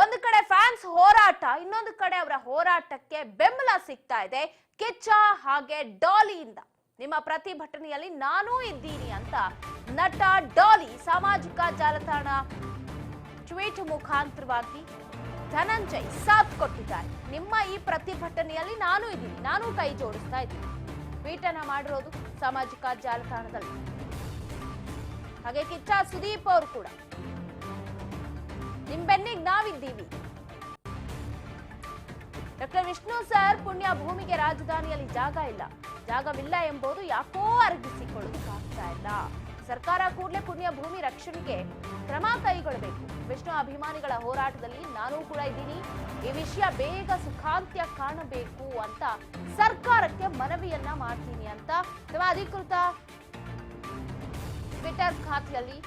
ಒಂದು ಕಡೆ ಫ್ಯಾನ್ಸ್ ಹೋರಾಟ, ಇನ್ನೊಂದು ಕಡೆ ಅವರ ಹೋರಾಟಕ್ಕೆ ಬೆಂಬಲ ಸಿಗ್ತಾ ಇದೆ. ಕಿಚ್ಚ ಹಾಗೆ ಡಾಲಿಯಿಂದ. ನಿಮ್ಮ ಪ್ರತಿಭಟನೆಯಲ್ಲಿ ನಾನೂ ಇದ್ದೀನಿ ಅಂತ ನಟ ಡಾಲಿ ಸಾಮಾಜಿಕ ಜಾಲತಾಣ ಟ್ವೀಟ್ ಮುಖಾಂತರವಾಗಿ ಧನಂಜಯ್ ಸಾಥ್ ಕೊಟ್ಟಿದ್ದಾರೆ. ನಿಮ್ಮ ಈ ಪ್ರತಿಭಟನೆಯಲ್ಲಿ ನಾನು ಇದ್ದೀನಿ. ನಾನು ಕೈ ಜೋಡಿಸ್ತಾ ಇದ್ದೀನಿ. ಟ್ವೀಟ್ ಅನ್ನ ಮಾಡಿರೋದು ಸಾಮಾಜಿಕ ಜಾಲತಾಣದಲ್ಲಿ. ಹಾಗೆ ಕಿಚ್ಚ ಸುದೀಪ್ ಅವರು ಕೂಡ. ನಾವಿದ್ದೀವಿ. ಡಾಕ್ಟರ್ ವಿಷ್ಣು ಸರ್ ಪುಣ್ಯ ಭೂಮಿಗೆ ರಾಜಧಾನಿಯಲ್ಲಿ ಜಾಗ ಇಲ್ಲ. ಜಾಗವಿಲ್ಲ ಎಂಬುದು ಯಾಕೋ ಅರಗಿಸಿಕೊಳ್ಳೋದಕ್ಕಾಗ್ತಾ ಇಲ್ಲ. ಸರ್ಕಾರ ಕೂಡಲೇ ಪುಣ್ಯ ಭೂಮಿ ರಕ್ಷಣೆಗೆ ಕ್ರಮ ಕೈಗೊಳ್ಳಬೇಕು. ವಿಷ್ಣು ಅಭಿಮಾನಿಗಳ ಹೋರಾಟದಲ್ಲಿ ನಾನು ಕೂಡ ಇದ್ದೀನಿ. ಈ ವಿಷಯ ಬೇಗ ಸುಖಾಂತ್ಯ ಕಾಣಬೇಕು ಅಂತ ಸರ್ಕಾರಕ್ಕೆ ಮನವಿಯನ್ನ ಮಾಡ್ತೀನಿ ಅಂತ ನಮ್ಮ ಅಧಿಕೃತ ಟ್ವಿಟರ್ ಖಾತೆಯಲ್ಲಿ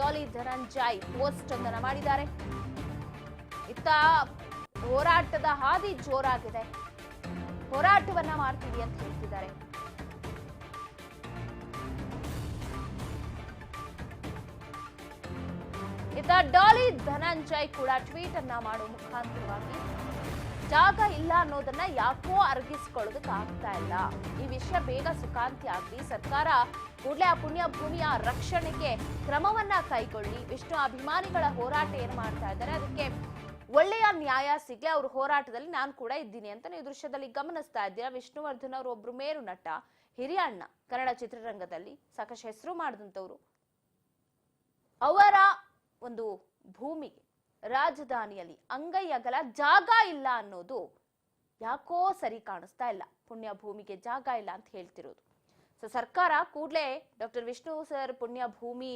ಡಾಲಿ ಧನಂಜಯ್ ಪೋಸ್ಟ್ ಒಂದನ್ನು ಮಾಡಿದ್ದಾರೆ. ಇತ್ತ ಹೋರಾಟದ ಹಾದಿ ಜೋರಾಗಿದೆ. ಹೋರಾಟವನ್ನ ಮಾಡ್ತೀವಿ ಅಂತ ಹೇಳ್ತಿದ್ದಾರೆ. ಇತ್ತ ಡಾಲಿ ಧನಂಜಯ್ ಕೂಡ ಟ್ವೀಟ್ ಅನ್ನ ಮಾಡೋ ಮುಖಾಂತರವಾಗಿ, ಜಾಗ ಇಲ್ಲ ಅನ್ನೋದನ್ನ ಯಾಕೋ ಅರಗಿಸ್ಕೊಳ್ಳೋದಕ್ಕೆ ಆಗ್ತಾ ಇಲ್ಲ. ಈ ವಿಷಯ ಬೇಗ ಸುಖಾಂತಿ ಆಗಲಿ, ಸರ್ಕಾರ ಕೂಡಲೇ ಆ ಪುಣ್ಯ ಭೂಮಿಯ ರಕ್ಷಣೆಗೆ ಕ್ರಮವನ್ನ ಕೈಗೊಳ್ಳಿ. ವಿಷ್ಣು ಅಭಿಮಾನಿಗಳ ಹೋರಾಟ ಏನ್ ಮಾಡ್ತಾ ಇದ್ದಾರೆ, ಅದಕ್ಕೆ ಒಳ್ಳೆಯ ನ್ಯಾಯ ಸಿಗ್ಲಿ, ಅವ್ರ ಹೋರಾಟದಲ್ಲಿ ನಾನು ಕೂಡ ಇದ್ದೀನಿ ಅಂತ ನೀವು ದೃಶ್ಯದಲ್ಲಿ ಗಮನಿಸ್ತಾ ಇದ್ದೀರಾ. ವಿಷ್ಣುವರ್ಧನ್ ಅವರು ಒಬ್ರು ಮೇರು ನಟ, ಹಿರಿಯ ಅಣ್ಣ ಕನ್ನಡ ಚಿತ್ರರಂಗದಲ್ಲಿ ಸಾಕಷ್ಟು ಹೆಸರು ಮಾಡಿದಂಥವ್ರು. ಅವರ ಒಂದು ಭೂಮಿಗೆ ರಾಜಧಾನಿಯಲ್ಲಿ ಅಂಗೈಯಗಲ ಜಾಗ ಇಲ್ಲ ಅನ್ನೋದು ಯಾಕೋ ಸರಿ ಕಾಣಿಸ್ತಾ ಇಲ್ಲ. ಪುಣ್ಯ ಭೂಮಿಗೆ ಜಾಗ ಇಲ್ಲ ಅಂತ ಹೇಳ್ತಿರೋದು. ಸೊ ಸರ್ಕಾರ ಕೂಡಲೇ ಡಾಕ್ಟರ್ ವಿಷ್ಣು ಸರ್ ಪುಣ್ಯ ಭೂಮಿ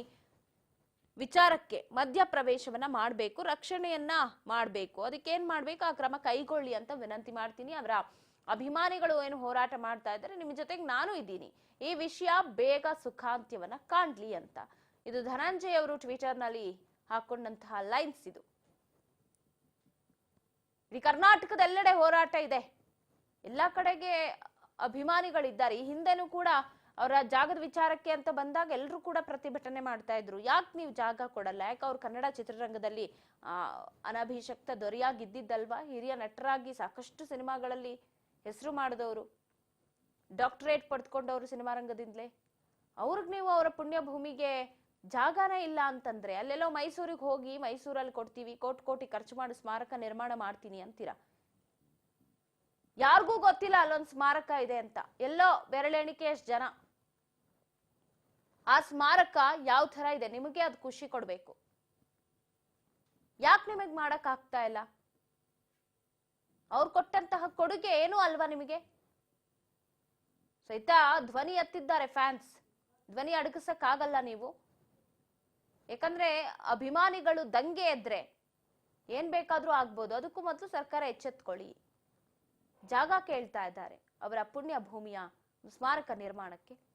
ವಿಚಾರಕ್ಕೆ ಮಧ್ಯ ಪ್ರವೇಶವನ್ನ ಮಾಡಬೇಕು, ರಕ್ಷಣೆಯನ್ನ ಮಾಡಬೇಕು. ಅದಕ್ಕೆ ಏನ್ ಮಾಡ್ಬೇಕು? ಆ ಕ್ರಮ ಕೈಗೊಳ್ಳಿ ಅಂತ ವಿನಂತಿ ಮಾಡ್ತೀನಿ. ಅವರ ಅಭಿಮಾನಿಗಳು ಏನು ಹೋರಾಟ ಮಾಡ್ತಾ ಇದ್ದಾರೆ, ನಿಮ್ಮ ಜೊತೆಗೆ ನಾನು ಇದ್ದೀನಿ. ಈ ವಿಷಯ ಬೇಗ ಸುಖಾಂತ್ಯವನ್ನ ಕಾಣ್ಲಿ ಅಂತ. ಇದು ಧನಂಜಯ್ ಅವರು ಟ್ವಿಟರ್ನಲ್ಲಿ ಹಾಕೊಂಡಂತಹ ಲೈನ್ಸ್ ಇದು. ಇಡೀ ಕರ್ನಾಟಕದೆಲ್ಲೆಡೆ ಹೋರಾಟ ಇದೆ. ಎಲ್ಲ ಕಡೆಗೆ ಅಭಿಮಾನಿಗಳಿದ್ದಾರೆ. ಈ ಹಿಂದೆನೂ ಕೂಡ ಅವರ ಜಾಗದ ವಿಚಾರಕ್ಕೆ ಅಂತ ಬಂದಾಗ ಎಲ್ಲರೂ ಕೂಡ ಪ್ರತಿಭಟನೆ ಮಾಡ್ತಾ ಇದ್ರು. ಯಾಕೆ ನೀವು ಜಾಗ ಕೊಡಲ್ಲ? ಯಾಕೆ ಅವ್ರು ಕನ್ನಡ ಚಿತ್ರರಂಗದಲ್ಲಿ ಅನಭಿಷಕ್ತ ದೊರೆಯಾಗಿದ್ದಿದ್ದಲ್ವಾ ಹಿರಿಯ ನಟರಾಗಿ ಸಾಕಷ್ಟು ಸಿನಿಮಾಗಳಲ್ಲಿ ಹೆಸರು ಮಾಡಿದವರು. ಡಾಕ್ಟರೇಟ್ ಪಡೆದುಕೊಂಡವರು ಸಿನಿಮಾ ರಂಗದಿಂದಲೇ. ಅವ್ರಿಗೆ ನೀವು ಅವರ ಪುಣ್ಯಭೂಮಿಗೆ ಜಾಗನೇ ಇಲ್ಲ ಅಂತಂದ್ರೆ, ಅಲ್ಲೆಲ್ಲೋ ಮೈಸೂರಿಗೆ ಹೋಗಿ ಮೈಸೂರಲ್ಲಿ ಕೊಡ್ತೀವಿ, ಕೋಟಿ ಕೋಟಿ ಖರ್ಚು ಮಾಡಿ, ಸ್ಮಾರಕ ನಿರ್ಮಾಣ ಮಾಡ್ತೀನಿ ಅಂತೀರಾ? ಯಾರಿಗೂ ಗೊತ್ತಿಲ್ಲ ಅಲ್ಲೊಂದು ಸ್ಮಾರಕ ಇದೆ ಅಂತ. ಎಲ್ಲೋ ಬೆರಳೆಣಿಕೆ ಎಷ್ಟು ಜನ ಆ ಸ್ಮಾರಕ ಯಾವ ತರ ಇದೆ? ನಿಮಗೆ ಅದು ಖುಷಿ ಕೊಡ್ಬೇಕು. ಯಾಕೆ ನಿಮಗೆ ಮಾಡಕ್ ಇಲ್ಲ? ಅವ್ರು ಕೊಟ್ಟಂತಹ ಕೊಡುಗೆ ಏನು ಅಲ್ವಾ ನಿಮಗೆ? ಸಹಿತ ಧ್ವನಿ ಎತ್ತಿದ್ದಾರೆ ಫ್ಯಾನ್ಸ್. ಧ್ವನಿ ಅಡಗಿಸಕ್ಕಾಗಲ್ಲ ನೀವು. ಯಾಕಂದ್ರೆ ಅಭಿಮಾನಿಗಳು ದಂಗೆ ಎದ್ರೆ ಏನ್ ಬೇಕಾದ್ರೂ ಆಗ್ಬೋದು. ಅದಕ್ಕೂ ಮೊದಲು ಸರ್ಕಾರ ಎಚ್ಚೆತ್ಕೊಳ್ಳಿ. ಜಾಗ ಕೇಳ್ತಾ ಇದ್ದಾರೆ. ಅವರ ಪುಣ್ಯ ಭೂಮಿಯ ಸ್ಮಾರಕ ನಿರ್ಮಾಣಕ್ಕೆ.